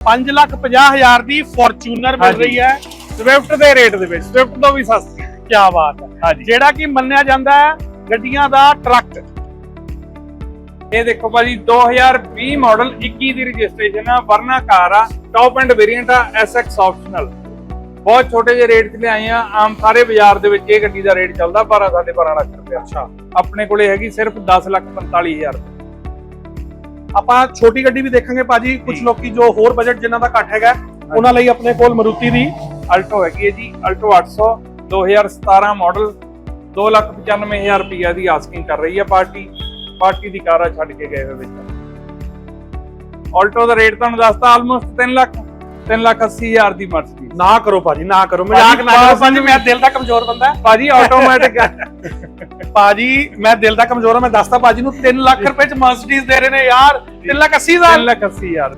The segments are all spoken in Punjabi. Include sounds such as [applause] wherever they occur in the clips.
5 ਲੱਖ 50 ਹਜ਼ਾਰ ਦੀ ਫੋਰਚੂਨਰ ਮਿਲ ਹਾਂਜੀ। ਰਹੀ ਹੈ ਸਵਿਫਟ ਦੇ ਰੇਟ ਦੇ ਵਿੱਚ। ਸਵਿਫਟ ਤੋਂ ਵੀ ਸਸਤੀ। ਕੀ ਬਾਤ ਹੈ। ਹਾਂਜੀ। ਜਿਹੜਾ ਕਿ ਮੰਨਿਆ ਜਾਂਦਾ ਹੈ ਗੱਡੀਆਂ ਦਾ ਟਰੱਕ ਇਹ ਦੇਖੋ ਭਾਜੀ 2020 ਮਾਡਲ 21 ਦੀ ਰਜਿਸਟ੍ਰੇਸ਼ਨ ਆ ਵਰਨਾ ਕਾਰ ਆ ਟੌਪ ਐਂਡ ਵੇਰੀਐਂਟ ਆ SX ਆਪਸ਼ਨਲ ਬਹੁਤ ਛੋਟੇ ਜਿਹੇ ਰੇਟ 'ਚ ਲਿਆਏ ਆ। ਆਮ ਸਾਰੇ ਬਾਜ਼ਾਰ ਦੇ ਵਿੱਚ ਇਹ ਗੱਡੀ ਦਾ ਰੇਟ ਚੱਲਦਾ 12 ਸਾਢੇ 12 ਲੱਖ ਰੁਪਏ। ਅੱਛਾ। ਆਪਣੇ ਕੋਲੇ ਹੈਗੀ ਸਿਰਫ 10 ਲੱਖ 45 ਹਜ਼ਾਰ। ਆਪਾਂ ਛੋਟੀ ਗੱਡੀ ਵੀ ਦੇਖਾਂਗੇ ਭਾਜੀ ਕੁਝ। ਲੋਕੀ ਜੋ ਹੋਰ ਬਜਟ ਜਿਨ੍ਹਾਂ ਦਾ ਘੱਟ ਹੈਗਾ ਉਹਨਾਂ ਲਈ ਆਪਣੇ ਕੋਲ ਮਰੂਤੀ ਦੀ ਅਲਟੋ ਹੈਗੀ ਹੈ ਜੀ ਅਲਟੋ 800 2017 ਮਾਡਲ 295000 ਰੁਪਈਆ ਦੀ ਆਸਕਿੰਗ ਕਰ ਰਹੀ ਹੈ ਪਾਰਟੀ। ਪਾਰਟੀ ਦੀ ਕਾਰ ਛੱਡ ਕੇ ਗਏ ਹੋਏ ਵਿੱਚ। ਆਲਟੋ ਦਾ ਰੇਟ ਤੁਹਾਨੂੰ ਦੱਸਤਾ ਆਲਮੋਸਟ 3 ਲੱਖ। 3 ਲੱਖ 80 ਹਜ਼ਾਰ ਦੀ ਮਰਸਡੀ ਨਾ ਕਰੋ ਭਾਜੀ ਨਾ ਕਰੋ। ਮਜ਼ਾਕ ਨਾ ਕਰੋ। ਭਾਜੀ ਮੈਂ ਦਿਲ ਦਾ ਕਮਜ਼ੋਰ ਬੰਦਾ ਭਾਜੀ ਆਟੋਮੈਟਿਕ [laughs] ਭਾਜੀ ਮੈਂ ਦਿਲ ਦਾ ਕਮਜ਼ੋਰ ਹਾਂ ਮੈਂ ਦੱਸਦਾ ਭਾਜੀ ਨੂੰ 3 ਲੱਖ ਰੁਪਏ ਚ ਮਰਸੀਡੀਜ਼ ਦੇ ਰਹੇ ਨੇ ਯਾਰ 3 ਲੱਖ 80 3 ਹਜ਼ਾਰ ਲੱਖ 80 ਹਜ਼ਾਰ।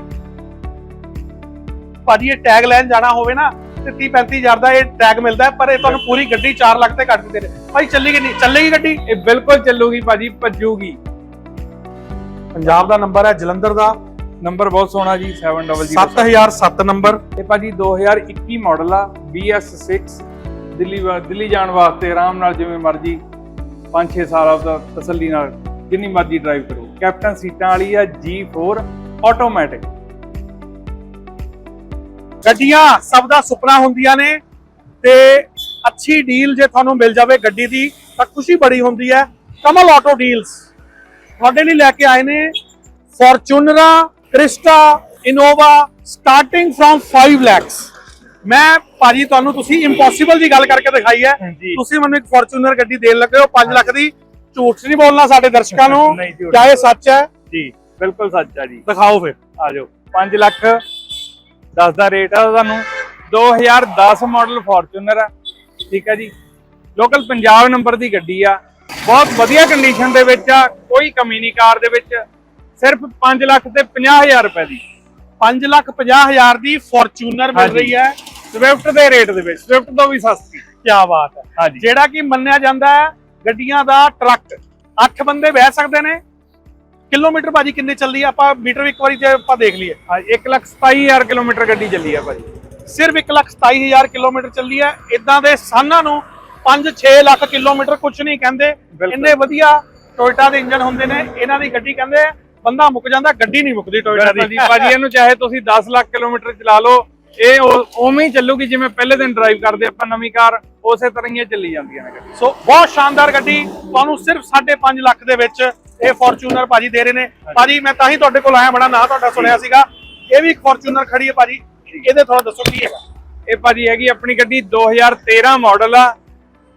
ਭਾਜੀ ਇਹ ਟੈਗ ਲੈਣ ਜਾਣਾ ਹੋਵੇ ਨਾ ਤੇ 30 35000 ਦਾ ਇਹ ਟੈਗ ਮਿਲਦਾ ਪਰ ਇਹ ਤੁਹਾਨੂੰ ਪੂਰੀ ਗੱਡੀ 4 ਲੱਖ ਤੇ ਘੱਟ ਦੇ ਰਹੇ ਭਾਈ ਚੱਲੇਗੀ ਨਹੀਂ ਚੱਲੇਗੀ ਗੱਡੀ? ਇਹ ਬਿਲਕੁਲ ਚੱਲੂਗੀ ਭਾਜੀ ਭੱਜੂਗੀ। ਪੰਜਾਬ ਦਾ ਨੰਬਰ ਹੈ ਜਲੰਧਰ ਦਾ। ਨੰਬਰ ਬਹੁਤ ਸੋਹਣਾ ਜੀ 700 7007 ਨੰਬਰ। ਇਹ ਭਾਜੀ 2021 ਮਾਡਲ ਆ BS6 ਦਿੱਲੀ ਵਾ- ਦਿੱਲੀ ਜਾਣ ਵਾਸਤੇ ਆਰਾਮ ਨਾਲ ਜਿਵੇਂ ਮਰਜ਼ੀ 5-6 ਸਾਲ ਦਾ ਤਸੱਲੀ ਨਾਲ ਜਿੰਨੀ ਮਰਜ਼ੀ ਡਰਾਈਵ ਕਰੋ। ਕੈਪਟਨ ਸੀਟਾਂ ਵਾਲੀ ਆ G4 ਆਟੋਮੈਟਿਕ ਗੱਡੀਆਂ ਸਭ ਦਾ ਸੁਪਨਾ ਹੁੰਦੀਆਂ ਨੇ ਤੇ ਅੱਛੀ ਡੀਲ ਜੇ ਤੁਹਾਨੂੰ ਮਿਲ ਜਾਵੇ ਗੱਡੀ ਦੀ ਤਾਂ ਖੁਸ਼ੀ ਬੜੀ ਹੁੰਦੀ ਹੈ। ਕਮਲ ਆਟੋ ਡੀਲਸ ਤੁਹਾਡੇ ਲਈ ਲੈ ਕੇ ਆਏ ਨੇ ਫੋਰਚੂਨਰਾ Crysta Innova starting from 5 lakhs ਮੈਂ ਭਾਜੀ ਤੁਹਾਨੂੰ ਤੁਸੀਂ ਇੰਪੋਸੀਬਲ ਦੀ ਗੱਲ ਕਰਕੇ ਦਿਖਾਈ ਹੈ। ਤੁਸੀਂ ਮੈਨੂੰ ਇੱਕ ਫੋਰਚੂਨਰ ਗੱਡੀ ਦੇਣ ਲੱਗੇ ਹੋ 5 ਲੱਖ ਦੀ। ਝੂਠ ਨਹੀਂ ਬੋਲਣਾ ਸਾਡੇ ਦਰਸ਼ਕਾਂ ਨੂੰ। ਕਿਆ ਇਹ ਸੱਚ ਹੈ? ਜੀ ਬਿਲਕੁਲ ਸੱਚ ਆ ਜੀ। ਦਿਖਾਓ ਫਿਰ। ਆ ਜਾਓ। 5 ਲੱਖ 10 ਦਾ ਰੇਟ ਆ ਤੁਹਾਨੂੰ। 2010 ਮਾਡਲ ਫੋਰਚੂਨਰ ਆ। ਠੀਕ ਆ ਜੀ। ਲੋਕਲ ਪੰਜਾਬ ਨੰਬਰ ਦੀ ਗੱਡੀ ਆ। ਬਹੁਤ ਵਧੀਆ ਕੰਡੀਸ਼ਨ ਦੇ ਵਿੱਚ ਆ ਕੋਈ ਕਮੀ ਨਹੀਂ ਕਾਰ ਦੇ ਵਿੱਚ। ਸਿਰਫ 5 ਲੱਖ ਤੇ 50000 ਰੁਪਏ ਦੀ। 5 ਲੱਖ 50 ਹਜ਼ਾਰ ਦੀ ਫੋਰਚੂਨਰ ਮਿਲ। ਰਹੀ ਹੈ। ਸਵਿਫਟ ਦੇ ਰੇਟ ਦੇ ਵਿੱਚ। ਸਵਿਫਟ ਤੋਂ ਵੀ ਸਸਤੀ। ਕੀ ਬਾਤ ਹੈ। ਹਾਂਜੀ। ਜਿਹੜਾ ਕਿ ਮੰਨਿਆ ਜਾਂਦਾ ਹੈ ਗੱਡੀਆਂ ਦਾ ਟਰੱਕ। 8 ਬੰਦੇ ਬਹਿ ਸਕਦੇ ਨੇ। ਕਿਲੋਮੀਟਰ ਭਾਜੀ ਕਿੰਨੇ ਚੱਲਦੀ ਹੈ ਆਪਾਂ ਮੀਟਰ ਇੱਕ ਵਾਰੀ ਜੇ ਆਪਾਂ ਦੇਖ ਲਈਏ। ਹਾਂਜੀ। 1 ਲੱਖ 27000 ਕਿਲੋਮੀਟਰ ਗੱਡੀ ਚੱਲੀ ਆ ਭਾਜੀ। ਸਿਰਫ 1 ਲੱਖ 27000 ਕਿਲੋਮੀਟਰ ਚੱਲੀ ਹੈ ਇਦਾਂ ਦੇ ਸਾਨਾਂ ਨੂੰ 5-6 ਲੱਖ ਕਿਲੋਮੀਟਰ ਕੁਝ ਨਹੀਂ ਕਹਿੰਦੇ। ਇੰਨੇ ਵਧੀਆ ਟੋਇਟਾ ਦੇ ਇੰਜਨ ਹੁੰਦੇ ਨੇ। ਇਹਨਾਂ ਦੀ ਗੱਡੀ ਕਹਿੰਦੇ ਬੰਦਾ ਮੁੱਕ ਜਾਂਦਾ ਗੱਡੀ ਨਹੀਂ ਮੁੱਕਦੀ ਟੋਇਟਾ ਦੀ ਜੀ ਭਾਜੀ ਇਹਨੂੰ ਚਾਹੇ ਤੁਸੀਂ 10 ਲੱਖ ਕਿਲੋਮੀਟਰ ਚਲਾ ਲਓ ਇਹ ਉਵੇਂ ਹੀ ਚੱਲੂਗੀ ਜਿਵੇਂ ਪਹਿਲੇ ਦਿਨ ਡਰਾਈਵ ਕਰਦੇ ਆਪਾਂ ਨਵੀਂ ਕਾਰ ਉਸੇ ਤਰ੍ਹਾਂ ਹੀ ਚੱਲੀ ਜਾਂਦੀਆਂ ਨੇ ਸੋ ਬਹੁਤ ਸ਼ਾਨਦਾਰ ਗੱਡੀ ਤੁਹਾਨੂੰ ਸਿਰਫ 5.5 ਲੱਖ ਦੇ ਵਿੱਚ ਇਹ ਫੋਰਚੂਨਰ ਭਾਜੀ ਦੇ ਰਹੇ ਨੇ। ਭਾਜੀ ਮੈਂ ਤਾਂ ਹੀ ਤੁਹਾਡੇ ਕੋਲ ਆਇਆ ਬੜਾ ਨਾਂ ਤੁਹਾਡਾ ਸੁਣਿਆ ਸੀਗਾ। ਇਹ ਵੀ ਇੱਕ ਫੋਰਚੂਨਰ ਖੜੀ ਹੈ ਭਾਜੀ। ਇਹਦੇ ਥੋੜਾ ਦੱਸੋ ਕੀ ਹੈਗਾ? ਇਹ ਭਾਜੀ ਹੈਗੀ ਆਪਣੀ ਗੱਡੀ 2013 ਮਾਡਲ ਆ।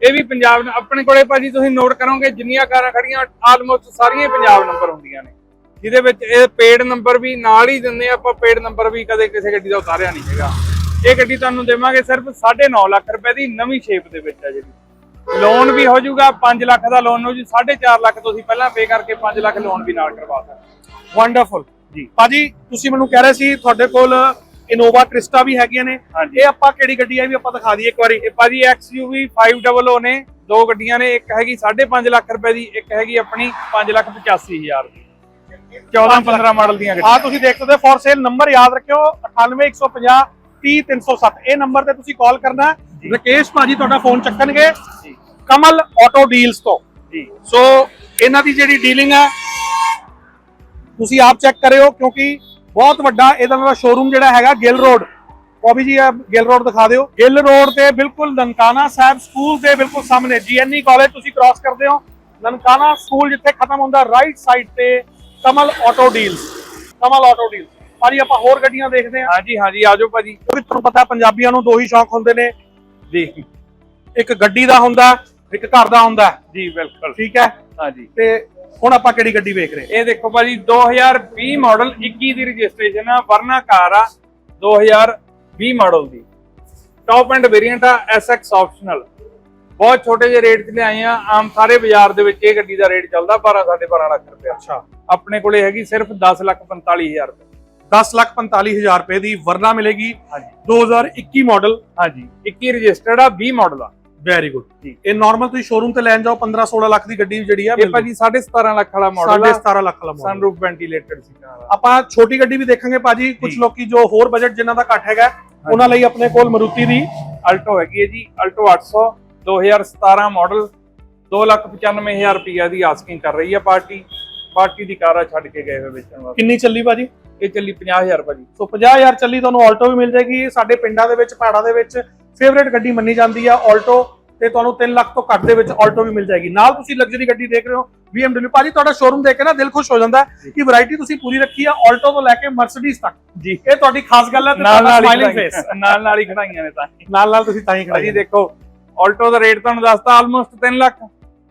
ਇਹ ਵੀ ਪੰਜਾਬ ਆਪਣੇ ਕੋਲੇ ਭਾਜੀ ਤੁਸੀਂ ਨੋਟ ਕਰੋਗੇ ਜਿੰਨੀਆਂ ਕਾਰਾਂ ਖੜੀਆਂ ਆਲਮੋਸਟ ਸਾਰੀਆਂ ਹੀ ਪੰਜਾਬ ਨੰਬਰ ਹੁੰਦੀਆਂ ਨੇ। ਜਿਹਦੇ ਵਿੱਚ ਇਹ ਪੇਡ ਨੰਬਰ ਵੀ ਨਾਲ ਹੀ ਦਿੰਦੇ ਆ ਆਪਾਂ ਪੇਡ ਨੰਬਰ ਵੀ ਕਦੇ ਕਿਸੇ ਗੱਡੀ ਦਾ ਉਤਾਰਿਆ ਨਹੀਂ ਹੈਗਾ। ਇਹ ਗੱਡੀ ਤੁਹਾਨੂੰ ਦੇਵਾਂਗੇ ਸਿਰਫ 9.5 ਲੱਖ ਰੁਪਏ ਦੀ ਨਵੀਂ ਸ਼ੇਪ ਦੇ ਵਿੱਚ ਆ ਜਿਹੜੀ। ਲੋਨ ਵੀ ਹੋ ਜਾਊਗਾ 5 ਲੱਖ ਦਾ ਲੋਨ ਹੋ ਜੂ 4.5 ਲੱਖ ਤੁਸੀਂ ਪਹਿਲਾਂ ਪੇ ਕਰਕੇ 5 ਲੱਖ ਲੋਨ ਵੀ ਨਾਲ ਕਰਵਾ ਸਕਦੇ ਵੰਡਰਫੁਲ ਜੀ। ਭਾਜੀ ਤੁਸੀਂ ਮੈਨੂੰ ਕਹਿ ਰਹੇ ਸੀ ਤੁਹਾਡੇ ਕੋਲ ਇਨੋਵਾ ਕ੍ਰਿਸਟਾ ਵੀ ਹੈਗੀਆਂ ਨੇ। ਇਹ ਆਪਾਂ ਕਿਹੜੀ ਗੱਡੀ ਹੈ ਵੀ ਆਪਾਂ ਦਿਖਾ ਦਈਏ ਇੱਕ ਵਾਰੀ। ਇਹ ਭਾਜੀ XUV 500 ਨੇ ਦੋ ਗੱਡੀਆਂ ਨੇ ਇੱਕ ਹੈਗੀ 5.5 ਲੱਖ ਰੁਪਏ ਦੀ ਇੱਕ ਹੈਗੀ ਆਪਣੀ 5 ਲੱਖ 85 ਹਜ਼ਾਰ ਦੀ। 14 15 ਮਾਡਲ ਦੀਆਂ ਆ ਗੱਡੀਆਂ ਤੁਸੀਂ ਦੇਖ ਸਕਦੇ ਫॉर ਸੇਲ ਨੰਬਰ ਯਾਦ ਰੱਖਿਓ 98150 30307 ਇਹ ਨੰਬਰ ਤੇ ਤੁਸੀਂ ਕਾਲ ਕਰਨਾ। ਰਕੇਸ਼ ਭਾਜੀ ਤੁਹਾਡਾ ਫੋਨ ਚੱਕਣਗੇ। ਕਮਲ ਆਟੋ ਡੀਲਸ ਤੋਂ। ਜੀ। ਸੋ ਇਹਨਾਂ ਦੀ ਜਿਹੜੀ ਡੀਲਿੰਗ ਹੈ ਤੁਸੀਂ ਆਪ ਚੈੱਕ ਕਰਿਓ ਕਿਉਂਕਿ ਬਹੁਤ ਵੱਡਾ ਇਹਦਾ ਸ਼ੋਰੂਮ ਜਿਹੜਾ ਹੈਗਾ ਗਿੱਲ ਰੋਡ। ਜੀ ਆ ਗਿੱਲ ਰੋਡ ਦਿਖਾ ਦਿਓ। ਗਿੱਲ ਰੋਡ ਤੇ ਬਿਲਕੁਲ ਨਨਕਾਣਾ ਸਾਹਿਬ ਸਕੂਲ ਦੇ ਬਿਲਕੁਲ ਸਾਹਮਣੇ ਜੀਐਨਈ ਕਾਲਜ ਤੁਸੀਂ ਕ੍ਰਾਸ ਕਰਦੇ ਹੋ। ਨਨਕਾਣਾ ਸਕੂਲ ਜਿੱਥੇ ਖਤਮ ਹੁੰਦਾ ਰਾਈਟ ਸਾਈਡ ਤੇ Kamal auto deals Kamal auto deals ਭਾਜੀ ਆਪਾਂ ਹੋਰ ਗੱਡੀਆਂ ਦੇਖਦੇ ਹਾਂ। ਹਾਂਜੀ ਹਾਂਜੀ ਆਜੋ ਭਾਜੀ। ਕਿਉਂਕਿ ਤੁਹਾਨੂੰ ਪਤਾ ਪੰਜਾਬੀਆਂ ਨੂੰ ਦੋ ਹੀ ਸ਼ੌਂਕ ਹੁੰਦੇ ਨੇ। ਜੀ। ਇੱਕ ਗੱਡੀ ਦਾ ਹੁੰਦਾ ਇੱਕ ਘਰ ਦਾ ਹੁੰਦਾ। ਜੀ ਬਿਲਕੁਲ। ਠੀਕ ਹੈ? ਹਾਂਜੀ। ਤੇ ਹੁਣ ਆਪਾਂ ਕਿਹੜੀ ਗੱਡੀ ਵੇਖ ਰਹੇ ਇਹ ਦੇਖੋ ਭਾਜੀ 2020 ਮਾਡਲ 21 ਦੀ ਰਜਿਸਟ੍ਰੇਸ਼ਨ ਆ ਵਰਨਾ ਕਾਰ ਆ 2020 ਮਾਡਲ ਦੀ। ਟੌਪ ਐਂਡ ਵੇਰੀਐਂਟ ਆ SX ਆਪਸ਼ਨਲ ਬਹੁਤ ਛੋਟੇ ਜਿਹੇ ਰੇਟ 'ਚ ਲਿਆਏ ਆ। ਆਮ ਸਾਰੇ ਬਾਜ਼ਾਰ ਦੇ ਵਿੱਚ ਇਹ ਗੱਡੀ ਦਾ ਰੇਟ ਚੱਲਦਾ 12 12.5 ਲੱਖ ਰੁਪਏ। ਅੱਛਾ। ਆਪਣੇ ਕੋਲੇ ਹੈਗੀ ਸਿਰਫ 10 ਲੱਖ 45 ਹਜ਼ਾਰ ਰੁਪਏ। 10 ਲੱਖ 45 ਹਜ਼ਾਰ ਰੁਪਏ ਦੀ ਵਰਨਾ ਮਿਲੇਗੀ। ਹਾਂਜੀ। 2021 ਮਾਡਲ ਹਾਂਜੀ। 21 ਰਜਿਸਟਰਡ ਆ 20 ਮਾਡਲ ਆ। Very good. ਇਹ ਨਾਰਮਲ ਤੁਸੀਂ ਸ਼ੋਰੂਮ ਤੇ ਲੈਣ ਜਾਓ 15 16 ਲੱਖ ਦੀ ਗੱਡੀ ਜਿਹੜੀ ਆ ਇਹ ਭਾਜੀ 17.5 ਲੱਖ ਵਾਲਾ ਮਾਡਲ ਸਾਢੇ ਆ 17 ਲੱਖ ਵਾਲਾ ਮਾਡਲ ਸਨਰੂਫ ਵੈਂਟੀਲੇਟਡ ਵਾਲਾ ਆਪਾਂ ਛੋਟੀ ਗੱਡੀ ਵੀ ਦੇਖਾਂਗੇ ਭਾਜੀ। ਕੁਝ। ਲੋਕੀ ਜੋ ਹੋਰ ਬਜਟ ਜਿਨ੍ਹਾਂ ਦਾ ਘੱਟ ਹੈਗਾ ਉਹਨਾਂ ਲਈ ਆਪਣੇ ਕੋਲ ਮਰੂਤੀ ਦੀ। ਅਲਟੋ ਹੈਗੀ ਹੈ ਜੀ ਅਲਟੋ 800 2017 ਮਾਡਲ 295000 ਰੁਪਈਆ ਦੀ ਆਸਕਿੰਗ ਕਰ ਰਹੀ ਹੈ ਪਾਰਟੀ। ਪਾਰਟੀ ਦੀ ਕਾਰਾ ਛੱਡ ਕੇ ਗਏ ਹੋਏ ਵੇਚਣ ਵਾਸਤੇ। ਕਿੰਨੀ ਚੱਲੀ ਭਾਜੀ? ਇਹ ਚੱਲੀ 50000 ਭਾਜੀ। ਸੋ 50000 ਚੱਲੀ ਤੁਹਾਨੂੰ ਆਲਟੋ ਵੀ ਮਿਲ ਜਾਏਗੀ ਸਾਡੇ ਪਿੰਡਾਂ ਦੇ ਵਿੱਚ ਪਹਾੜਾਂ ਦੇ ਵਿੱਚ ਫੇਵਰੇਟ ਗੱਡੀ ਮੰਨੀ ਜਾਂਦੀ ਆ ਆਲਟੋ ਤੇ ਤੁਹਾਨੂੰ 3 ਲੱਖ ਤੋਂ ਘੱਟ ਦੇ ਵਿੱਚ ਆਲਟੋ ਵੀ ਮਿਲ ਜਾਏਗੀ। ਨਾਲ ਤੁਸੀਂ ਲਗਜ਼ਰੀ ਗੱਡੀ ਦੇਖ ਰਹੇ ਹੋ BMW ਭਾਜੀ ਤੁਹਾਡਾ ਸ਼ੋਰੂਮ ਦੇਖ ਕੇ ਨਾ ਦਿਲ ਖੁਸ਼ ਹੋ ਜਾਂਦਾ ਕਿ ਵੈਰਾਈਟੀ ਤੁਸੀਂ ਪੂਰੀ ਰੱਖੀ ਆ ਆਲਟੋ ਤੋਂ ਲੈ ਕੇ ਮਰਸੀਡੀਜ਼ ਤੱਕ। ਜੀ। ਇਹ ਤੁਹਾਡੀ ਖਾਸ ਗੱਲ ਹੈ ਤੇ ਨਾਲ ਨਾਲ ਹੀ ਖੜਾਈਆਂ- ਫੇਸ ਨਾਲ ਨਾਲ ਹੀ ਖੜਾਈਆਂ ਨੇ ਤਾਂ ਨਾਲ ਨਾਲ ਤੁਸੀਂ ਤਾਂ ਹੀ ਖੜਾਈ ਦੇਖੋ ਆਲਟੋ ਦਾ ਰੇਟ ਤੁਹਾਨੂੰ ਦੱਸਤਾ ਆਲਮੋਸਟ 3 ਲੱਖ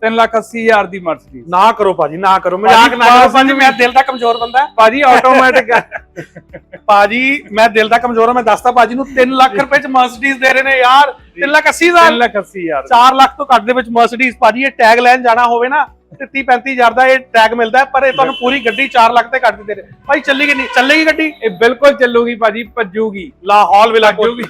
3 ਲੱਖ 80 ਹਜ਼ਾਰ ਦੀ ਮਰਸੀਡੀਜ਼ ਨਾ ਕਰੋ ਭਾਜੀ ਨਾ ਕਰੋ ਮਜ਼ਾਕ ਨਾ ਕਰੋ। ਭਾਜੀ ਮੈਂ ਦਿਲ ਦਾ ਕਮਜ਼ੋਰ ਬੰਦਾ। ਭਾਜੀ ਆਟੋਮੈਟਿਕ [laughs] ਭਾਜੀ ਮੈਂ ਦਿਲ ਦਾ ਕਮਜ਼ੋਰ ਹਾਂ ਮੈਂ ਦੱਸਦਾ ਭਾਜੀ ਨੂੰ 3 ਲੱਖ ਰੁਪਏ ਚ ਮਰਸੀਡੀਜ਼ ਦੇ ਰਹੇ ਨੇ ਯਾਰ। 3 ਲੱਖ 80 ਹਜ਼ਾਰ। 3 ਲੱਖ 80 ਹਜ਼ਾਰ। 4 ਲੱਖ ਤੋਂ ਘੱਟ ਦੇ ਵਿੱਚ ਮਰਸੀਡੀਜ਼ ਭਾਜੀ ਇਹ ਟੈਗ ਲੈਣ ਜਾਣਾ ਹੋਵੇ ਨਾ ਤੇ 30 35000 ਦਾ ਇਹ ਟੈਗ ਮਿਲਦਾ ਪਰ ਇਹ ਤੁਹਾਨੂੰ ਪੂਰੀ ਗੱਡੀ 4 ਲੱਖ ਤੇ ਘੱਟ ਦੇ ਰਹੇ ਭਾਈ ਚੱਲੇਗੀ ਨਹੀਂ ਚੱਲੇਗੀ ਗੱਡੀ? ਇਹ ਬਿਲਕੁਲ ਚੱਲੂਗੀ ਭਾਜੀ ਭੱਜੂਗੀ। ਲਾਹੌਲ ਵਿਲਾ ਭੱਜੂਗੀ।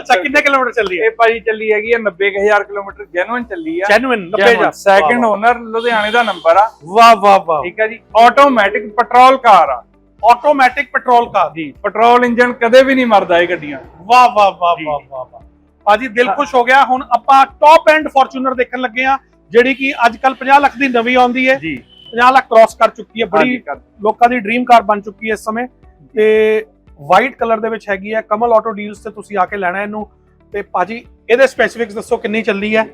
ਅੱਛਾ ਕਿੰਨੇ ਕਿਲੋਮੀਟਰ ਚੱਲੀ ਹੈ? ਇਹ ਭਾਜੀ ਚੱਲੀ ਹੈਗੀ ਹੈ 90000 ਕਿਲੋਮੀਟਰ ਜੈਨੂਇਨ ਚੱਲੀ ਆ। ਜੈਨੂਇਨ 90000 ਸੈਕਿੰਡ ਓਨਰ ਲੁਧਿਆਣੇ ਦਾ ਨੰਬਰ ਆ। ਵਾਹ ਵਾਹ ਵਾਹ। ਠੀਕ ਹੈ ਜੀ ਆਟੋਮੈਟਿਕ ਪੈਟਰੋਲ ਕਾਰ ਆ। ਆਟੋਮੈਟਿਕ ਪੈਟਰੋਲ ਕਾਰ ਜੀ ਪੈਟਰੋਲ ਇੰਜਨ ਕਦੇ ਵੀ ਨਹੀਂ ਮਰਦਾ ਇਹ ਗੱਡੀਆਂ। ਵਾਹ ਵਾਹ ਵਾਹ ਵਾਹ। ਵਾਹ ਵਾਹ। ਭਾਜੀ ਦਿਲ ਖੁਸ਼ ਹੋ ਗਿਆ। ਹੁਣ ਆਪਾਂ ਟੌਪ ਐਂਡ ਫੋਰਚੂਨਰ ਦੇਖਣ ਲੱਗੇ ਆ ਜਿਹੜੀ ਕਿ ਅੱਜ ਕੱਲ 50 ਲੱਖ ਦੀ ਨਵੀਂ ਆਉਂਦੀ ਹੈ। ਜੀ। 50 ਲੱਖ ਕ੍ਰਾਸ ਕਰ ਚੁੱਕੀ ਹੈ। ਬੜੀ ਲੋਕਾਂ ਦੀ ਡ੍ਰੀਮ ਕਾਰ ਬਣ ਚੁੱਕੀ ਹੈ ਇਸ ਸਮੇਂ। ਤੇ ਵਾਈਟ ਕਲਰ ਦੇ ਵਿੱਚ ਹੈਗੀ ਹੈ। ਕਮਲ ਆਟੋ ਡੀਲਸ ਤੇ ਤੁਸੀਂ ਆ ਕੇ ਲੈਣਾ ਇਹਨੂੰ। ਤੇ ਭਾਜੀ ਇਹਦੇ ਸਪੈਸੀਫਿਕਸ ਦੱਸੋ ਕਿੰਨੀ ਚੱਲੀ ਹੈ।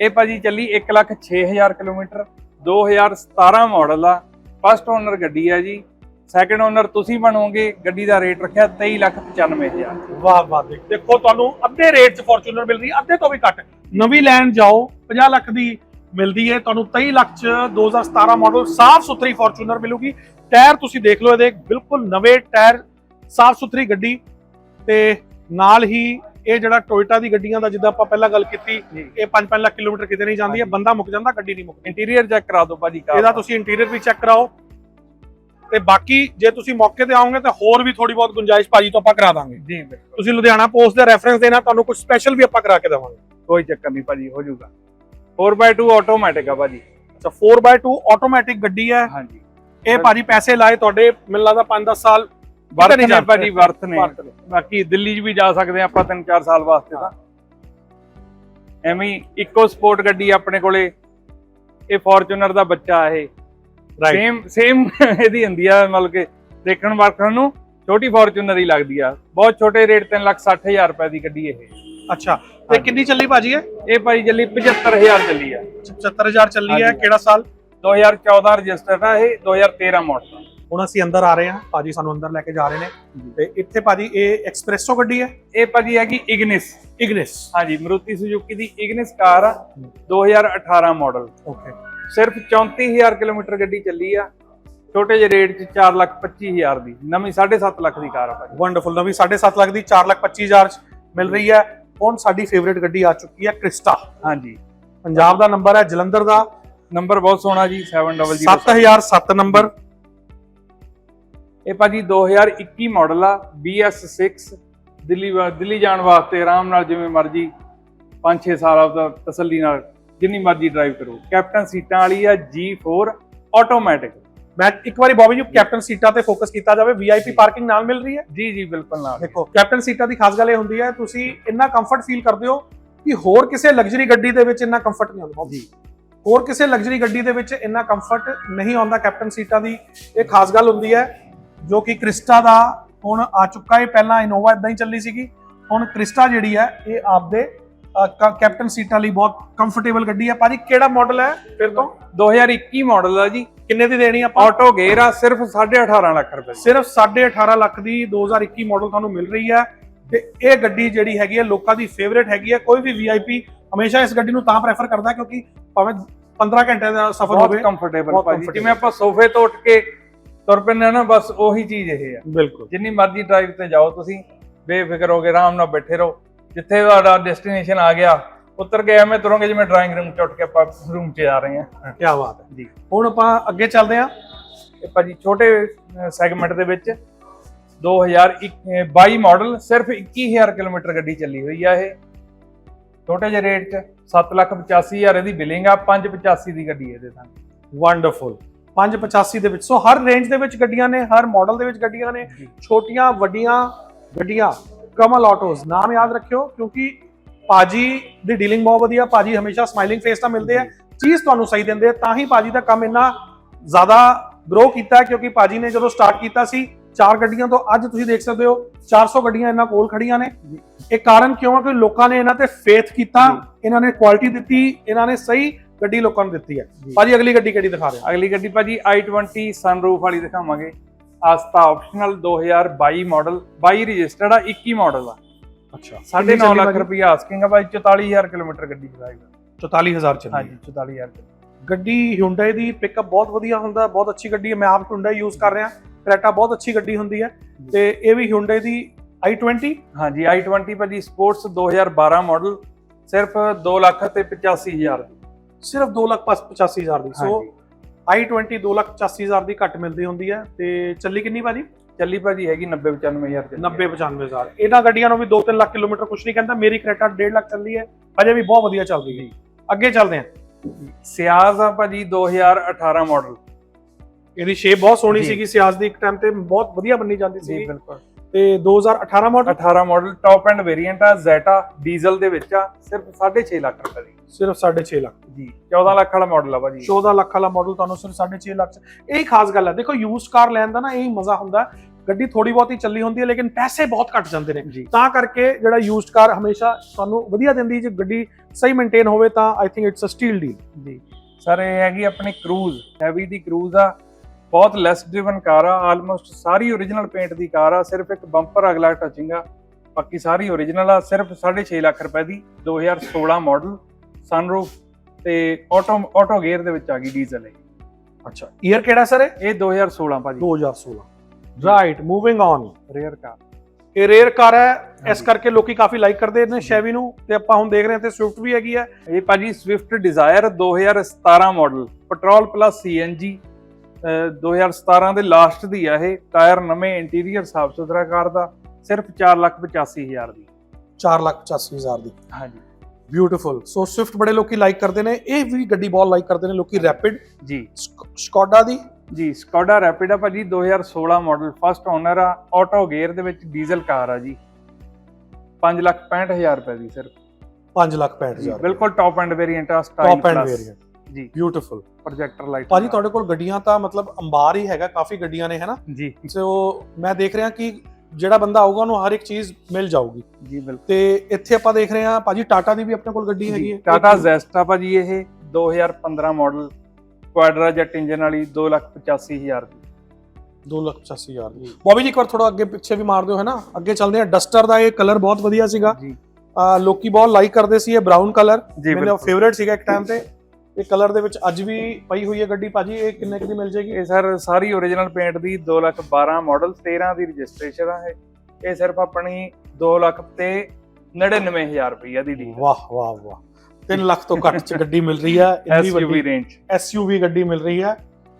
ਇਹ ਭਾਜੀ ਚੱਲੀ 1 ਲੱਖ 6000 ਕਿਲੋਮੀਟਰ 2017 ਮਾਡਲ ਆ। ਫਸਟ ਓਨਰ ਗੱਡੀ ਆ ਜੀ। ਸੈਕਿੰਡ ਓਨਰ ਤੁਸੀਂ ਬਣੋਗੇ ਗੱਡੀ ਦਾ ਰੇਟ ਰੱਖਿਆ 23 ਲੱਖ 95000 ਵਾਹ ਵਾਹ ਦੇਖ- ਤੁਹਾਨੂੰ ਅੱਧੇ ਰੇਟ 'ਚ ਫੋਰਚੂਨਰ ਮਿਲ ਰਹੀ ਹੈ ਅੱਧੇ ਤੋਂ ਵੀ ਘੱਟ। ਨਵੀਂ ਲੈਣ ਜਾਓ 50 ਲੱਖ ਦੀ ਮਿਲਦੀ ਹੈ ਤੁਹਾਨੂੰ 23 ਲੱਖ 'ਚ 2017 ਮਾਡਲ ਸਾਫ਼ ਸੁਥਰੀ ਫੋਰਚੂਨਰ ਮਿਲੂਗੀ। ਟਾਇਰ ਤੁਸੀਂ ਦੇਖ ਲਓ ਇਹਦੇ ਬਿਲਕੁਲ ਨਵੇਂ ਟਾਇਰ ਸਾਫ਼ ਸੁਥਰੀ ਗੱਡੀ ਤੇ ਨਾਲ ਹੀ ਇਹ ਜਿਹੜਾ ਟੋਇਟਾ ਦੀ ਗੱਡੀਆਂ ਦਾ ਜਿੱਦਾਂ ਆਪਾਂ ਪਹਿਲਾਂ ਗੱਲ ਕੀਤੀ ਇਹ 5-5 ਲੱਖ ਕਿਲੋਮੀਟਰ ਕਿਤੇ ਨਹੀਂ ਜਾਂਦੀ ਹੈ ਬੰਦਾ ਮੁੱਕ ਜਾਂਦਾ ਗੱਡੀ ਨਹੀਂ ਮੁੱਕਦੀ। ਇੰਟੀਰੀਅਰ ਚੈੱਕ ਕਰਾ ਦਿਓ ਭਾਜੀ ਇਹਦਾ ਤੁਸੀਂ ਇੰਟੀਰੀਅਰ ਵੀ ਚੈੱਕ ਕਰਾਓ। ਤੇ ਬਾਕੀ ਜੇ ਤੁਸੀਂ ਮੌਕੇ ਤੇ ਆਓਗੇ ਤਾਂ ਹੋਰ ਵੀ ਥੋੜੀ ਬਹੁਤ ਗੁੰਜਾਇਸ਼ ਭਾਜੀ ਤੋਂ ਆਪਾਂ ਕਰਾ ਦਾਂਗੇ। ਜੀ ਬਿਲਕੁਲ। ਤੁਸੀਂ ਲੁਧਿਆਣਾ ਪੋਸਟ ਦਾ ਰੈਫਰੈਂਸ ਦੇਣਾ ਤੁਹਾਨੂੰ ਕੁਝ ਸਪੈਸ਼ਲ ਵੀ ਆਪਾਂ ਕਰਾ ਕੇ ਦੇਵਾਂਗੇ। ਕੋਈ ਚੱਕਰ ਨਹੀਂ ਭਾਜੀ ਹੋ ਜਾਊਗਾ। 4x2 ਆਟੋਮੈਟਿਕ ਆ ਭਾਜੀ। ਅੱਛਾ 4x2 ਆਟੋਮੈਟਿਕ ਗੱਡੀ ਹੈ। ਹਾਂਜੀ। ਇਹ ਭਾਜੀ ਪੈਸੇ ਲਾਏ ਤੁਹਾਡੇ ਮੈਨੂੰ ਲੱਗਦਾ 5-10 ਸਾਲ ਵਰਤ ਨਹੀਂ ਨੇ। ਭਾਜੀ ਵਰਤ ਨੇ। ਬਾਕੀ ਦਿੱਲੀ 'ਚ ਵੀ ਜਾ ਸਕਦੇ ਆ ਆਪਾਂ 3-4 ਸਾਲ ਵਾਸਤੇ ਤਾਂ। ਐਵੇਂ ਇਕੋ ਸਪੋਰਟ ਗੱਡੀ ਆਪਣੇ ਕੋਲੇ। ਇਹ ਫੋਰਚੂਨਰ ਦਾ ਬੱਚਾ ਇਹ। ਸੇਮ ਸੇਮ [laughs] ਇਹਦੀ ਹੁੰਦੀ ਆ ਮਤਲਬ ਕਿ ਦੇਖਣ ਵਾਖਣ ਨੂੰ ਛੋਟੀ ਫੋਰਚੂਨਰ ਹੀ ਲੱਗਦੀ ਆ। ਬਹੁਤ ਛੋਟੇ ਰੇਟ 3 ਲੱਖ 60 ਹਜ਼ਾਰ ਰੁਪਏ ਦੀ ਗੱਡੀ ਇਹ। ਅੱਛਾ ਤੇ ਕਿੰਨੀ ਚੱਲੀ ਭਾਜੀ ਹੈ ਇਹ ਭਾਈ ਚੱਲੀ 75000 ਚੱਲੀ ਆ। 75000 ਚੱਲੀ ਹੈ। ਕਿਹੜਾ ਸਾਲ? 2014 ਰਜਿਸਟਰਡ ਆ ਇਹ 2013 ਮਾਡਲ ਹੁਣ ਅਸੀਂ ਅੰਦਰ ਆ ਰਹੇ ਹਾਂ ਭਾਜੀ ਸਾਨੂੰ ਅੰਦਰ ਲੈ ਕੇ ਜਾ ਰਹੇ ਨੇ। ਤੇ ਇੱਥੇ ਭਾਜੀ ਇਹ ਐਕਸਪ੍ਰੈਸੋ ਗੱਡੀ ਹੈ? ਇਹ ਭਾਜੀ ਹੈਗੀ ਇਗਨਿਸ ਇਗਨਿਸ ਹਾਂਜੀ ਮਰੂਤੀ ਸੁਜ਼ੂਕੀ ਦੀ ਇਗਨਿਸ ਕਾਰ ਆ 2018 ਮਾਡਲ ਓਕੇ ਸਿਰਫ 34000 ਕਿਲੋਮੀਟਰ ਗੱਡੀ ਚੱਲੀ ਆ। ਛੋਟੇ ਜਿਹੇ ਰੇਟ 'ਚ 425000 ਦੀ। ਨਵੀਂ 7.5 ਲੱਖ ਦੀ ਕਾਰ ਆ ਭਾਜੀ। ਵੰਡਰਫੁਲ ਨਵੀਂ 7.5 ਲੱਖ ਦੀ 425000 ਚ ਮਿਲ ਰਹੀ ਹੈ। ਹੁਣ ਸਾਡੀ ਫੇਵਰੇਟ ਗੱਡੀ ਆ ਚੁੱਕੀ ਹੈ ਕ੍ਰਿਸਟਾ ਹਾਂਜੀ। ਪੰਜਾਬ ਦਾ ਨੰਬਰ ਹੈ ਜਲੰਧਰ ਦਾ। ਨੰਬਰ ਬਹੁਤ ਸੋਹਣਾ ਜੀ 700 7007 ਨੰਬਰ ਇਹ ਭਾਜੀ 2021 ਮਾਡਲ ਆ BS6 ਦਿੱਲੀ ਦਿੱਲੀ ਜਾਣ ਵਾਸਤੇ ਆਰਾਮ ਨਾਲ ਜਿਵੇਂ ਮਰਜ਼ੀ 5-6 ਸਾਲ ਆਪਦਾ ਤਸੱਲੀ ਨਾਲ ਜਿੰਨੀ ਮਰਜ਼ੀ ਡਰਾਈਵ ਕਰੋ। ਕੈਪਟਨ ਸੀਟਾਂ ਵਾਲੀ ਆ G4 ਆਟੋਮੈਟਿਕ ਮੈਂ ਇੱਕ ਵਾਰੀ ਬॉबी ਜੀ ਕੈਪਟਨ ਸੀਟਾਂ ਤੇ ਫੋਕਸ ਕੀਤਾ ਜਾਵੇ ਵੀਆਈਪੀ ਪਾਰਕਿੰਗ ਨਾਲ ਮਿਲ ਰਹੀ ਹੈ? ਜੀ ਜੀ ਬਿਲਕੁਲ ਨਾਲ। ਦੇਖੋ ਕੈਪਟਨ ਸੀਟਾਂ ਦੀ ਖਾਸ ਗੱਲ ਇਹ ਹੁੰਦੀ ਹੈ ਤੁਸੀਂ ਇੰਨਾ ਕੰਫਰਟ ਫੀਲ ਕਰਦੇ ਹੋ ਕਿ ਹੋਰ ਕਿਸੇ ਲਗਜ਼ਰੀ ਗੱਡੀ ਦੇ ਵਿੱਚ ਇੰਨਾ ਕੰਫਰਟ ਨਹੀਂ ਆਉਂਦਾ ਜੀ। ਹੋਰ ਕਿਸੇ ਲਗਜ਼ਰੀ ਗੱਡੀ ਦੇ ਵਿੱਚ ਇੰਨਾ ਕੰਫਰਟ ਨਹੀਂ ਆਉਂਦਾ ਕੈਪਟਨ ਸੀਟਾਂ ਦੀ। ਇਹ ਖਾਸ ਗੱਲ ਹੁੰਦੀ ਹੈ ਜੋ ਕਿ ਕ੍ਰਿਸਟਾ ਦਾ ਹੁਣ ਆ ਚੁੱਕਾ ਹੈ। ਪਹਿਲਾਂ ਇਨੋਵਾ ਇਦਾਂ ਹੀ ਚੱਲੀ ਸੀਗੀ। ਹੁਣ ਕ੍ਰਿਸਟਾ ਜਿਹੜੀ ਹੈ ਇਹ ਆਪਦੇ ਕੈਪਟਨ ਸੀਟਾਂ ਲਈ ਬਹੁਤ ਕੰਫਰਟੇਬਲ ਗੱਡੀ ਹੈ ਭਾਜੀ ਕਿਹੜਾ ਮਾਡਲ ਹੈ ਫਿਰ ਤੋਂ? 2021 ਮਾਡਲ ਆ ਜੀ। ਕਿੰਨੇ ਦੀ ਦੇਣੀ ਆਪਾਂ? ਆਟੋ ਗੇਅਰ ਆ ਸਿਰਫ 18.5 ਲੱਖ ਰੁਪਏ। ਸਿਰਫ 18.5 ਲੱਖ ਦੀ 2021 ਮਾਡਲ ਤੁਹਾਨੂੰ ਮਿਲ ਰਹੀ ਹੈ ਤੇ ਇਹ ਗੱਡੀ ਜਿਹੜੀ ਹੈਗੀ ਹੈ ਲੋਕਾਂ ਦੀ ਫੇਵਰੇਟ ਹੈਗੀ ਹੈ ਕੋਈ ਵੀ ਵੀਆਈਪੀ ਹਮੇਸ਼ਾ ਇਸ ਗੱਡੀ ਨੂੰ ਤਾਂ ਪ੍ਰੈਫਰ ਕਰਦਾ ਕਿਉਂਕਿ ਭਾਵੇਂ 15 ਘੰਟੇ ਦਾ ਸਫ਼ਰ ਬਹੁਤ ਹੋਵੇ। ਕੰਫਰਟੇਬਲ ਬਹੁਤ ਭਾਜੀ। comfortable। ਜਿਵੇਂ ਆਪਾਂ ਸੋਫੇ ਤੋਂ ਉੱਠ ਕੇ ਤੁਰ ਆ ਨਾ ਬਸ ਉਹੀ ਚੀਜ਼ ਇਹ ਆ। ਬਿਲਕੁਲ। ਜਿੰਨੀ ਮਰਜ਼ੀ ਡਰਾਈਵ ਤੇ ਜਾਓ ਤੁਸੀਂ ਬੇਫਿਕਰ ਹੋ ਕੇ ਆਰਾਮ ਨਾਲ ਬੈਠੇ ਰਹੋ। ਜਿੱਥੇ ਤੁਹਾਡਾ ਡੈਸਟੀਨੇਸ਼ਨ ਆ ਗਿਆ ਉਤਰ ਕੇ ਐਵੇਂ ਤੁਰੋਗੇ ਜਿਵੇਂ ਡਰਾਇੰਗ ਰੂਮ ਚ ਉੱਠ ਕੇ ਆਪਾਂ ਰੂਮ 'ਚ ਜਾ ਰਹੇ ਹਾਂ। ਕੀ ਬਾਤ ਹੈ। ਜੀ ਹੁਣ ਆਪਾਂ ਅੱਗੇ ਚੱਲਦੇ ਹਾਂ। ਇਹ ਭਾਜੀ ਛੋਟੇ ਸੈਗਮੈਂਟ ਦੇ ਵਿੱਚ 2022 ਮਾਡਲ ਸਿਰਫ 21000 ਕਿਲੋਮੀਟਰ ਗੱਡੀ ਚੱਲੀ ਹੋਈ ਆ ਇਹ। ਛੋਟੇ ਜਿਹੇ ਰੇਟ 'ਚ 785000 ਇਹਦੀ ਬਿਲਿੰਗ ਆ 585 ਦੀ ਗੱਡੀ ਇਹਦੇ ਸਾਨੂੰ ਵੰਡਰਫੁਲ 585 ਦੇ ਵਿੱਚ। ਸੋ ਹਰ ਰੇਂਜ ਦੇ ਵਿੱਚ ਗੱਡੀਆਂ ਨੇ ਹਰ ਮਾਡਲ ਦੇ ਵਿੱਚ ਗੱਡੀਆਂ ਨੇ। ਛੋਟੀਆਂ ਵੱਡੀਆਂ ਗੱਡੀਆਂ। ਕਮਲ ਆਟੋਸ ਨਾਮ ਯਾਦ ਰੱਖਿਓ ਕਿਉਂਕਿ ਪਾਜੀ ਦੀ ਡੀਲਿੰਗ ਬਹੁਤ ਵਧੀਆ ਪਾਜੀ ਹਮੇਸ਼ਾ ਸਮਾਈਲਿੰਗ ਫੇਸ ਨਾਲ ਮਿਲਦੇ ਆ। ਚੀਜ਼ ਤੁਹਾਨੂੰ ਸਹੀ ਦਿੰਦੇ ਆ ਤਾਂ ਹੀ ਪਾਜੀ ਦਾ ਕੰਮ ਇੰਨਾ ਜ਼ਿਆਦਾ ਗਰੋ ਕੀਤਾ ਕਿਉਂਕਿ ਪਾਜੀ ਨੇ ਜਦੋਂ ਸਟਾਰਟ ਕੀਤਾ ਸੀ ਚਾਰ ਗੱਡੀਆਂ ਤੋਂ ਅੱਜ ਤੁਸੀਂ ਦੇਖ ਸਕਦੇ ਹੋ 400 ਗੱਡੀਆਂ ਇਹਨਾਂ ਕੋਲ ਖੜੀਆਂ ਨੇ। ਇਹ ਕਾਰਨ ਕਿਉਂ ਹੈ ਕਿ ਲੋਕਾਂ ਨੇ ਇਹਨਾਂ ਤੇ ਫੇਥ ਕੀਤਾ ਇਹਨਾਂ ਨੇ ਕੁਆਲਿਟੀ ਦਿੱਤੀ ਇਹਨਾਂ ਨੇ ਸਹੀ ਗੱਡੀ ਲੋਕਾਂ ਨੂੰ ਦਿੱਤੀ ਹੈ। ਪਾਜੀ ਅਗਲੀ ਗੱਡੀ ਕਿਹੜੀ ਦਿਖਾ ਰਹੇ ਅਗਲੀ ਗੱਡੀ ਭਾਜੀ i20 ਸਨਰੂਫ ਵਾਲੀ ਦਿਖਾਵਾਂਗੇ। ਆਸਤਾ ਆਪਸ਼ਨਲ 2022 ਮਾਡਲ 22 ਰਜਿਸਟਰਡ ਆ 21 ਮਾਡਲ ਆ। ਅੱਛਾ। 9.5 ਲੱਖ ਰੁਪਏ ਆਸਕਿੰਗ ਆ ਭਾਈ 44000 ਕਿਲੋਮੀਟਰ ਗੱਡੀ ਚਲਾਏਗਾ 44000 ਚੱਲੀ। ਹਾਂਜੀ 44000 ਗੱਡੀ Hyundai ਦੀ ਪਿਕਅਪ ਬਹੁਤ ਵਧੀਆ ਹੁੰਦਾ ਬਹੁਤ ਅੱਛੀ ਗੱਡੀ ਹੈ। ਮੈਂ ਆਪ Hyundai ਯੂਜ਼ ਕਰ ਰਿਹਾ। ਕ੍ਰੈਟਾ ਬਹੁਤ ਅੱਛੀ ਗੱਡੀ ਹੁੰਦੀ ਹੈ। ਤੇ ਇਹ ਵੀ Hyundai ਦੀ i20 ਹਾਂਜੀ i20 ਭਾਜੀ ਸਪੋਰਟਸ 2012 ਮਾਡਲ ਸਿਰਫ 2 ਲੱਖ ਤੇ 85000 ਦੀ। ਸਿਰਫ 285000 ਦੀ। ਸੋ i20 285000 ਦੀ ਘੱਟ ਮਿਲਦੀ ਹੁੰਦੀ ਹੈ ਤੇ ਚੱਲੀ ਕਿੰਨੀ ਭਾਜੀ ਚੱਲੀ ਭਾਜੀ ਹੈਗੀ 90 95000 ਦੀ 90 95000 ਇਹਨਾਂ ਗੱਡੀਆਂ ਨੂੰ ਵੀ 2-3 ਲੱਖ ਕਿਲੋਮੀਟਰ ਕੁਝ ਨਹੀਂ ਕਹਿੰਦਾ ਮੇਰੀ ਕ੍ਰੈਟਾ 1.5 ਲੱਖ ਚੱਲੀ ਹੈ ਅਜੇ ਵੀ ਬਹੁਤ ਵਧੀਆ ਚੱਲਦੀ ਹੈ ਅੱਗੇ ਚੱਲਦੇ ਹਾਂ ਸਿਆਜ਼ ਆ ਭਾਜੀ 2018 ਮਾਡਲ ਇਹਦੀ ਸ਼ੇਪ ਬਹੁਤ ਸੋਹਣੀ ਸੀਗੀ ਸਿਆਜ਼ ਦੀ ਇੱਕ ਟਾਈਮ ਤੇ ਬਹੁਤ ਵਧੀਆ ਬੰਨੀ ਜਾਂਦੀ ਸੀ ਬਿਲਕੁਲ ਤੇ 2018 model 18 model top end variant ਆ ਜ਼ੈਟਾ ਡੀਜ਼ਲ ਦੇ ਵਿੱਚ ਆ ਸਿਰਫ 6.5 ਲੱਖ ਰੁਪਏ ਦੀ। ਸਿਰਫ 6.5 ਲੱਖ। ਜੀ 14 ਲੱਖ ਵਾਲਾ ਮਾਡਲ ਆ ਭਾਜੀ। 14 ਲੱਖ ਵਾਲਾ ਮਾਡਲ ਤੁਹਾਨੂੰ ਸਿਰਫ 6.5 ਲੱਖ ਇਹ ਖਾਸ ਗੱਲ ਹੈ ਦੇਖੋ ਯੂਜ਼ਡ ਕਾਰ ਲੈਣ ਦਾ ਨਾ ਇਹ ਮਜ਼ਾ ਹੁੰਦਾ। ਗੱਡੀ ਥੋੜੀ ਬਹੁਤੀ ਚੱਲੀ ਹੁੰਦੀ ਹੈ ਲੇਕਿਨ ਪੈਸੇ ਬਹੁਤ ਘੱਟ ਜਾਂਦੇ ਨੇ। ਤਾਂ ਕਰਕੇ ਜਿਹੜਾ ਯੂਜ਼ਡ ਕਾਰ ਹਮੇਸ਼ਾ ਤੁਹਾਨੂੰ ਵਧੀਆ ਦਿੰਦੀ ਜੇ ਗੱਡੀ ਸਹੀ ਮੇਨਟੇਨ ਹੋਵੇ ਤਾਂ I think it's a steal deal ਜੀ। ਸਰ ਇਹ ਹੈਗੀ ਆਪਣੀ ਕਰੂਜ਼ ਹੈਵੀ ਦੀ ਕਰੂਜ਼ ਆ ਬਹੁਤ ਲੈਸ ਡਰਿਵਨ ਕਾਰ ਆ ਆਲਮੋਸਟ ਸਾਰੀ ਓਰੀਜਨਲ ਪੇਂਟ ਦੀ ਕਾਰ ਆ ਸਿਰਫ ਇੱਕ ਬੰਪਰ ਅਗਲਾ ਟਚਿੰਗ ਆ ਬਾਕੀ ਸਾਰੀ ਓਰੀਜਨਲ ਆ ਸਿਰਫ 6.5 ਲੱਖ ਰੁਪਏ ਦੀ 2016 ਮਾਡਲ ਸਨਰੂਫ ਤੇ ਆਟੋ ਆਟੋ ਗੇਅਰ ਦੇ ਵਿੱਚ ਆ ਗਈ ਡੀਜ਼ਲ ਇਹ। ਅੱਛਾ ਈਅਰ ਕਿਹੜਾ ਸਰ ਇਹ? ਇਹ 2016 ਭਾਜੀ। 2016 right moving on rare car ਇਹ ਰੇਅਰ ਕਾਰ ਹੈ ਇਸ। ਕਰਕੇ ਲੋਕੀ ਕਾਫੀ ਲਾਈਕ ਕਰਦੇ ਨੇ ਸ਼ੈਵੀ ਨੂੰ ਤੇ ਆਪਾਂ ਹੁਣ ਦੇਖ ਰਹੇ ਹਾਂ ਤੇ ਸਵਿਫਟ ਵੀ ਹੈਗੀ ਹੈ। ਇਹ ਭਾਜੀ Swift Dzire 2017 model petrol plus CNG 2017 ਦੇ ਲਾਸਟ ਦੀ ਆ ਇਹ ਟਾਇਰ ਨਵੇਂ ਇੰਟੀਰੀਅਰ ਸਾਫ਼ ਸੁਥਰਾ ਕਾਰ ਦਾ ਸਿਰਫ 485000 ਦੀ। 485000 ਦੀ। ਹਾਂਜੀ। ਬਿਊਟੀਫੁਲ ਸੋ ਸਵਿਫਟ ਬੜੇ ਲੋਕੀ ਲਾਈਕ ਕਰਦੇ ਨੇ ਇਹ ਵੀ ਗੱਡੀ ਬਹੁਤ ਲਾਈਕ ਕਰਦੇ ਨੇ ਲੋਕੀ ਰੈਪਿਡ ਜੀ। ਸਕੋਡਾ ਦੀ? ਜੀ ਸਕਾਡਾ ਰੈਪਿਡ ਆ ਭਾਜੀ 2016 ਮਾਡਲ ਫਸਟ ਓਨਰ ਆ ਆਟੋ ਗੇਅਰ ਦੇ ਵਿੱਚ ਡੀਜ਼ਲ ਕਾਰ ਆ ਜੀ। 565000 ਰੁਪਏ ਦੀ ਸਿਰਫ। 5 ਲੱਖ 65000 ਬਿਲਕੁਲ ਟੌਪ ਐਂਡ ਵੇਰੀਐਂਟ ਆ ਸਟਾਈਲ ਟੌਪ ਐਂਡ ਵੇਰੀਐਂਟ ਜੀ। ਬਿਊਟੀਫੁਲ ਪ੍ਰੋਜੈਕਟਰ ਲਾਈਟ ਭਾਜੀ ਤੁਹਾਡੇ ਕੋਲ ਗੱਡੀਆਂ ਤਾਂ ਮਤਲਬ ਅੰਬਾਰ ਹੀ ਹੈਗਾ ਕਾਫੀ ਗੱਡੀਆਂ ਨੇ ਹੈਨਾ ਜੀ। ਸੋ ਮੈਂ ਦੇਖ ਰਿਹਾ ਕਿ ਜਿਹੜਾ ਬੰਦਾ ਆਊਗਾ ਉਹਨੂੰ ਹਰ ਇੱਕ ਚੀਜ਼ ਮਿਲ ਜਾਊਗੀ। ਜੀ ਬਿਲਕੁਲ। ਤੇ ਇੱਥੇ ਆਪਾਂ ਦੇਖ ਰਹੇ ਹਾਂ ਭਾਜੀ ਟਾਟਾ ਦੀ ਵੀ ਆਪਣੇ ਕੋਲ ਗੱਡੀ ਹੈਗੀ ਹੈ। ਟਾਟਾ ਜ਼ੈਸਟ ਆ ਭਾਜੀ ਇਹ 2015 ਮਾਡਲ ਕੁਆਡਰਾ ਜੈਟ ਇੰਜਨ ਵਾਲੀ 285000 ਦੀ। 285000 ਦੀ। ਬੋਬੀ ਜੀ ਇੱਕ ਵਾਰ ਥੋੜਾ ਅੱਗੇ ਪਿੱਛੇ ਵੀ ਮਾਰ ਦਿਓ ਹੈ ਨਾ? ਅੱਗੇ ਚੱਲਦੇ ਹਾਂ। ਡਸਟਰ ਦਾ ਇਹ ਕਲਰ ਬਹੁਤ ਵਧੀਆ ਸੀਗਾ। ਜੀ। ਲੋਕੀ ਬਹੁਤ ਲਾਈਕ ਕਰਦੇ ਸੀ ਇਹ ਬ੍ਰਾਊਨ ਕਲਰ ਮੇਰਾ ਫੇਵਰੇਟ ਸੀਗਾ ਇੱਕ ਟਾਈਮ ਤੇ। ਇਹ ਕਲਰ ਦੇ ਵਿੱਚ ਅੱਜ ਵੀ ਪਈ ਹੋਈ ਹੈ ਗੱਡੀ ਭਾਜੀ ਇਹ ਕਿੰਨੇ ਕੁ ਦੀ ਮਿਲ ਜਾਏਗੀ? ਇਹ ਸਰ ਸਾਰੀ ਓਰੀਜਨਲ ਪੇਂਟ ਦੀ 2 ਲੱਖ 12 ਮਾਡਲ 13 ਦੀ ਰਜਿਸਟ੍ਰੇਸ਼ਨ ਆ ਇਹ। ਇਹ ਸਿਰਫ ਆਪਣੀ 2 ਲੱਖ ਤੇ 99000 ਰੁਪਈਆ ਦੀ ਡੀ ਵਾਹ ਵਾਹ ਵਾਹ। 3 ਲੱਖ ਤੋਂ ਘੱਟ ਚ ਗੱਡੀ ਮਿਲ ਰਹੀ ਹੈ। ਇੰਨੀ ਵੱਡੀ ਰੇਂਜ ਐਸਯੂਵੀ ਗੱਡੀ ਮਿਲ ਰਹੀ ਹੈ।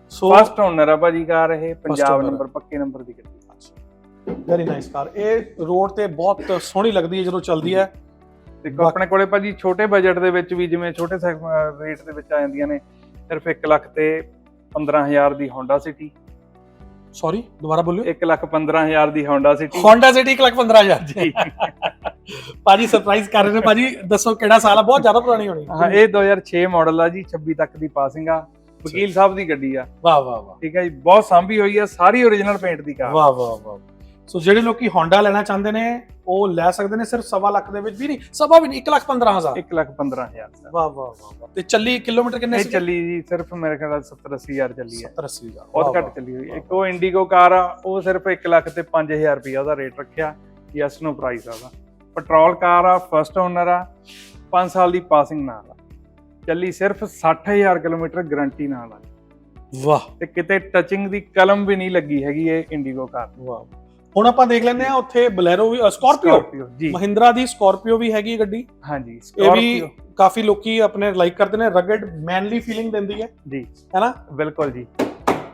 ਸੋ ਫਸਟ ਓਨਰ ਆ ਭਾਜੀ ਕਾਰ ਇਹ ਪੰਜਾਬ ਨੰਬਰ ਪੱਕੇ ਨੰਬਰ ਦੀ ਗੱਡੀ। ਵੈਰੀ ਨਾਈਸ ਕਾਰ ਇਹ ਰੋਡ ਤੇ ਬਹੁਤ ਸੋਹਣੀ ਲੱਗਦੀ ਹੈ ਜਦੋਂ ਚੱਲਦੀ ਹੈ। ਦੇਖੋ ਆਪਣੇ ਕੋਲੇ ਭਾਜੀ ਛੋਟੇ ਬਜਟ ਦੇ ਵਿੱਚ ਵੀ ਜਿਵੇਂ ਛੋਟੇ ਰੇਟ ਦੇ ਵਿੱਚ ਆ ਜਾਂਦੀਆਂ ਨੇ ਸਿਰਫ 1 ਲੱਖ ਤੇ 15000 ਦੀ Honda City ਸੌਰੀ ਦੁਬਾਰਾ ਬੋਲਿਓ। 1 ਲੱਖ 15000 ਦੀ Honda City Honda City 1 lakh 15000 ਜੀ [laughs] ਭਾਜੀ ਸਰਪ੍ਰਾਈਜ਼ ਕਰ ਰਹੇ ਨੇ। ਭਾਜੀ ਦੱਸੋ ਕਿਹੜਾ ਸਾਲ ਆ? ਬਹੁਤ ਜ਼ਿਆਦਾ ਪੁਰਾਣੀ ਹੋਣੀ। ਹਾਂ ਇਹ 2006 ਮਾਡਲ ਆ ਜੀ 26 ਤੱਕ ਦੀ ਪਾਸਿੰਗ ਆ। ਵਕੀਲ ਸਾਹਿਬ ਦੀ ਗੱਡੀ ਆ। ਵਾਹ ਵਾਹ ਵਾਹ। ਠੀਕ ਹੈ ਜੀ ਬਹੁਤ ਸਾਂਭੀ ਹੋਈ ਆ ਸਾਰੀ ਓਰੀਜਨਲ ਪੇਂਟ ਦੀ ਕਾਰ। ਵਾਹ ਵਾਹ ਵਾਹ। ਸੋ ਜਿਹੜੇ ਲੋਕੀ Honda ਲੈਣਾ ਚਾਹੁੰਦੇ ਨੇ ਉਹ ਲੈ ਸਕਦੇ ਨੇ ਸਿਰਫ ਸਵਾ ਲੱਖ ਦੇ ਵਿੱਚ ਵੀ ਨਹੀਂ ਸਵਾ ਵੀ ਨਹੀਂ 1 ਲੱਖ 15000 1 ਲੱਖ 15000 ਸਰ। ਵਾਹ ਵਾਹ ਵਾਹ। ਤੇ ਚੱਲੀ ਕਿਲੋਮੀਟਰ ਕਿੰਨੇ ਸੀ ਚੱਲੀ ਜੀ ਸਿਰਫ ਮੇਰੇ ਖਿਆਲ ਨਾਲ 70 80000 ਚੱਲੀ ਹੈ। 70 80 ਹਜ਼ਾਰ। ਬਹੁਤ ਵਾਹ, ਘੱਟ ਚੱਲੀ ਹੋਈ। ਇੱਕ ਉਹ ਇੰਡੀਗੋ ਕਾਰ ਆ ਉਹ ਸਿਰਫ 1 ਲੱਖ ਤੇ 5000 ਰੁਪਇਆ ਉਹਦਾ ਰੇਟ ਰੱਖਿਆ ਯੈਸ ਨੋ ਪ੍ਰਾਈਸ ਆ ਉਹਦਾ। ਪੈਟਰੋਲ ਕਾਰ ਆ ਫਸਟ ਓਨਰ ਆ 5 ਸਾਲ ਦੀ ਪਾਸਿੰਗ ਨਾਲ ਆ। ਚੱਲੀ ਸਿਰਫ 60000 ਕਿਲੋਮੀਟਰ ਗਾਰੰਟੀ ਨਾਲ ਆ। ਵਾਹ। ਤੇ ਕਿਤੇ ਟੱਚਿੰਗ ਦੀ ਕਲਮ ਵੀ ਨਹੀਂ ਲੱਗੀ ਹੈਗੀ ਇਹ ਇੰਡੀਗੋ ਕਾਰ। ਵਾਹ। ਹੁਣ ਆਪਾਂ ਦੇਖ ਲੈਂਦੇ ਆ ਉੱਥੇ ਬਲੈਰੋ ਵੀ ਸਕਾਰਪੀਓ। ਜੀ। ਮਹਿੰਦਰਾ ਦੀ ਸਕਾਰਪੀਓ ਵੀ ਹੈਗੀ ਗੱਡੀ। ਹਾਂਜੀ ਇਹ ਵੀ ਕਾਫੀ ਲੋਕੀ ਆਪਣੇ ਲਾਈਕ ਕਰਦੇ ਨੇ ਰਗਡ ਮੈਨਲੀ ਫੀਲਿੰਗ ਦਿੰਦੀ ਹੈ। ਜੀ। ਹੈਨਾ? ਬਿਲਕੁਲ ਜੀ।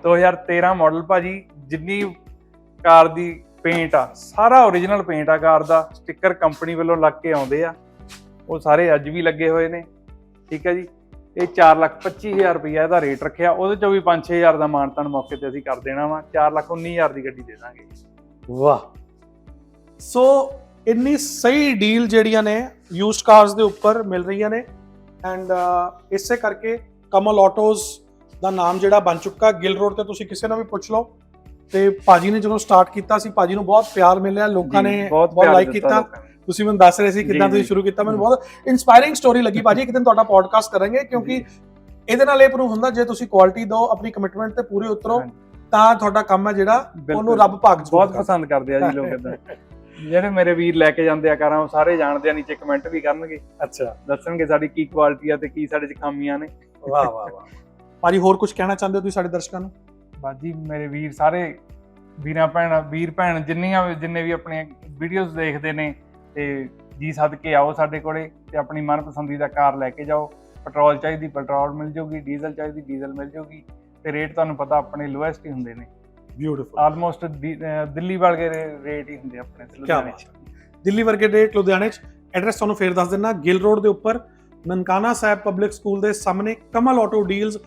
2013 ਮਾਡਲ ਭਾਜੀ ਜਿੰਨੀ ਕਾਰ ਦੀ ਪੇਂਟ ਆ ਸਾਰਾ ਓਰੀਜਨਲ ਪੇਂਟ ਆ ਕਾਰ ਦਾ। ਸਟicker ਕੰਪਨੀ ਵੱਲੋਂ ਲੱਗ ਕੇ ਆਉਂਦੇ ਆ। ਉਹ ਸਾਰੇ ਅੱਜ ਵੀ ਲੱਗੇ ਹੋਏ ਨੇ। ਠੀਕ ਹੈ ਜੀ। ਇਹ 425000 ਰੁਪਇਆ ਇਹਦਾ ਰੇਟ ਰੱਖਿਆ। ਉਹਦੇ ਚੋਂ ਵੀ 5-6000 ਦਾ ਮਾਨਤਾਨ ਮੌਕੇ ਤੇ ਅਸੀਂ ਕਰ ਦੇਣਾ ਵਾ। 419000 ਦੀ ਗੱਡੀ ਦੇ ਦਾਂਗੇ ਵਾਹ ਸੋ ਇੰਨੀ ਸਹੀ ਡੀਲ ਜਿਹੜੀਆਂ ਨੇ ਯੂਜ਼ਡ ਕਾਰਸ ਦੇ ਉੱਪਰ ਮਿਲ ਰਹੀਆਂ ਨੇ ਐਂਡ ਇਸੇ ਕਰਕੇ ਕਮਲ ਆਟੋਜ਼ ਦਾ ਨਾਮ ਜਿਹੜਾ ਬਣ ਚੁੱਕਾ ਗਿਲ ਰੋਡ ਤੇ ਤੁਸੀਂ ਕਿਸੇ ਨੂੰ ਵੀ ਪੁੱਛ ਲਓ ਤੇ ਭਾਜੀ ਨੇ ਜਦੋਂ ਸਟਾਰਟ ਕੀਤਾ ਸੀ ਭਾਜੀ ਨੂੰ ਬਹੁਤ ਪਿਆਰ ਮਿਲਿਆ ਲੋਕਾਂ ਨੇ ਬਹੁਤ ਲਾਈਕ ਕੀਤਾ। ਤੁਸੀਂ ਮੈਨੂੰ ਦੱਸ ਰਹੇ ਸੀ ਕਿੱਦਾਂ ਤੁਸੀਂ। ਸ਼ੁਰੂ ਕੀਤਾ ਮੈਨੂੰ ਬਹੁਤ ਇਨਸਪਾਇਰਿੰਗ ਸਟੋਰੀ ਲੱਗੀ ਭਾਜੀ ਇੱਕ ਦਿਨ ਤੁਹਾਡਾ ਪੋਡਕਾਸਟ ਕਰਾਂਗੇ ਕਿਉਂਕਿ ਇਹਦੇ ਨਾਲ ਇਹ ਪ੍ਰੂਫ ਹੁੰਦਾ ਜੇ ਤੁਸੀਂ ਕੁਆਲਿਟੀ ਦਿਓ ਆਪਣੀ ਕਮਿਟਮੈਂਟ ਤੇ ਪੂਰੇ ਉਤਰੋ। ਤਾਂ ਤੁਹਾਡਾ ਕੰਮ ਹੈ ਜਿਹੜਾ। ਉਹਨੂੰ ਰੱਬ ਭਾਗ ਜ਼ਰੂਰ ਬਹੁਤ। ਪਸੰਦ ਕਰਦੇ ਆ ਜੀ ਲੋਕ ਇਦਾਂ। [laughs] ਜਿਹੜੇ ਮੇਰੇ ਵੀਰ ਲੈ ਕੇ ਜਾਂਦੇ ਆ ਕਾਰਾਂ ਉਹ ਸਾਰੇ ਜਾਣਦੇ ਆ ਨੀਚੇ ਕਮੈਂਟ ਵੀ ਕਰਨਗੇ। ਅੱਛਾ। ਦੱਸਣਗੇ ਸਾਡੀ ਕੀ ਕੁਆਲਿਟੀ ਆ ਤੇ ਕੀ ਸਾਡੇ ਚ ਖਾਮੀਆਂ ਨੇ। ਵਾਹ ਵਾਹ ਵਾਹ। ਭਾਜੀ ਹੋਰ ਕੁਝ ਕਹਿਣਾ ਚਾਹੁੰਦੇ ਹੋ ਤੁਸੀਂ ਸਾਡੇ ਦਰਸ਼ਕਾਂ ਨੂੰ? ਬਾਜੀ ਮੇਰੇ ਵੀਰ ਸਾਰੇ ਵੀਰਾਂ ਭੈਣ ਵੀਰ ਭੈਣ ਜਿੰਨੀਆਂ ਜਿੰਨੇ ਵੀ ਆਪਣੀਆਂ ਵੀਡੀਓਜ਼ ਦੇਖਦੇ ਨੇ ਤੇ ਜੀ ਸਦਕੇ ਆਓ ਸਾਡੇ ਕੋਲੇ ਤੇ ਆਪਣੀ ਮਨਪਸੰਦੀ ਦਾ ਕਾਰ ਲੈ ਕੇ ਜਾਓ। ਪੈਟਰੋਲ ਚਾਹੀਦੀ ਪੈਟਰੋਲ ਮਿਲ ਜਾਊਗੀ ਡੀਜ਼ਲ ਚਾਹੀਦੀ ਡੀਜ਼ਲ ਮਿਲ ਜਾਊਗੀ ਤੇ ਰੇਟ ਤੁਹਾਨੂੰ ਪਤਾ ਆਪਣੇ ਲੋਐਸਟ ਹੀ ਹੁੰਦੇ ਨੇ। ਬਿਊਟੀਫੁਲ ਆਲਮੋਸਟ ਦਿੱਲੀ ਵਰਗੇ ਰੇਟ ਹੀ ਹੁੰਦੇ ਆਪਣੇ ਲੁਧਿਆਣੇ ਚ ਦਿੱਲੀ ਵਰਗੇ ਡੇਟ ਲੁਧਿਆਣੇ ਚ। ਐਡਰੈਸ ਤੁਹਾਨੂੰ ਫੇਰ ਦੱਸ ਦਿੰਨਾ ਗਿਲ ਰੋਡ ਦੇ ਉੱਪਰ ਨਨਕਾਣਾ ਸਾਹਿਬ ਪਬਲਿਕ ਸਕੂਲ ਦੇ ਸਾਹਮਣੇ ਕਮਲ ਆਟੋ ਡੀਲਸ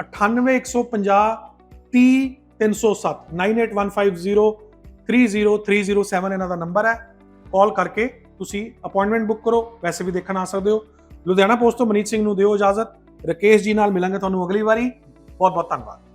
98150 30307 9815030307 ਇਹਨਾਂ ਦਾ ਨੰਬਰ ਹੈ। ਕਾਲ ਕਰਕੇ ਤੁਸੀਂ ਅਪਾਇੰਟਮੈਂਟ ਬੁੱਕ ਕਰੋ ਵੈਸੇ ਵੀ ਦੇਖਣ ਆ ਸਕਦੇ ਹੋ। ਲੁਧਿਆਣਾ ਪੋਸਟ ਤੋਂ ਮਨੀਤ ਸਿੰਘ ਨੂੰ ਦਿਓ ਇਜਾਜ਼ਤ। ਰਕੇਸ਼ ਜੀ ਨਾਲ ਮਿਲਾਂਗੇ ਤੁਹਾਨੂੰ ਅਗਲੀ ਵਾਰੀ। ਬਹੁਤ ਬਹੁਤ ਧੰਨਵਾਦ